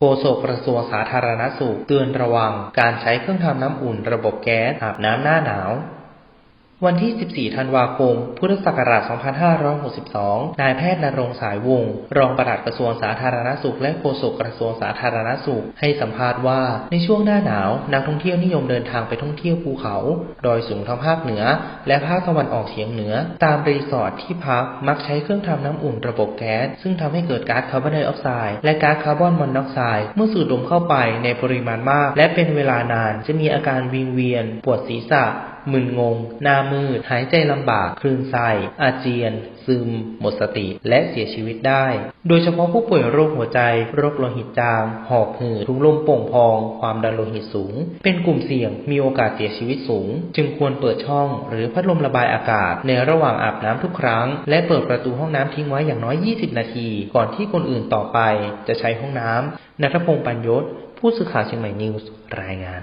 โฆษกกระทรวงสาธารณสุขเตือนระวังการใช้เครื่องทำน้ำอุ่นระบบแก๊สอาบน้ำหน้าหนาว วันที่ 14 ธันวาคม พุทธศักราช 2562 นายแพทย์นรงสายวงศ์รองปลัดกระทรวงสาธารณสุข และโฆษกกระทรวงสาธารณสุข ให้สัมภาษณ์ว่า ในช่วงหน้าหนาว นักท่องเที่ยวนิยมเดินทางไปท่องเที่ยวภูเขา ดอยสูงทางภาคเหนือ และภาคตะวันออกเฉียงเหนือ ตามรีสอร์ทที่พักมักใช้เครื่องทำน้ำอุ่นระบบแก๊ส ซึ่งทำให้เกิดก๊าซคาร์บอนไดออกไซด์ และก๊าซคาร์บอนมอนอกไซด์ เมื่อสูดดมเข้าไปในปริมาณมาก และเป็นเวลานาน จะมีอาการวิงเวียน ปวดศีรษะ มึนงง หน้ามืด หายใจลำบาก คลื่นไส้ อาเจียน ซึม หมดสติ และเสียชีวิตได้ โดยเฉพาะผู้ป่วยโรคหัวใจ โรคโลหิตจาง หอบหืดถุงลมโป่งพอง ความดันโลหิตสูง เป็นกลุ่มเสี่ยง มีโอกาสเสียชีวิตสูง จึงควรเปิดช่อง หรือพัดลมระบายอากาศ ในระหว่างอาบน้ำทุกครั้ง และเปิดประตูห้องน้ำทิ้งไว้อย่างน้อย 20 นาที ก่อนที่คนอื่นต่อไป จะใช้ห้องน้ำนัทพงศ์ปัญยศผู้สื่อข่าวเชียงใหม่นิวส์รายงาน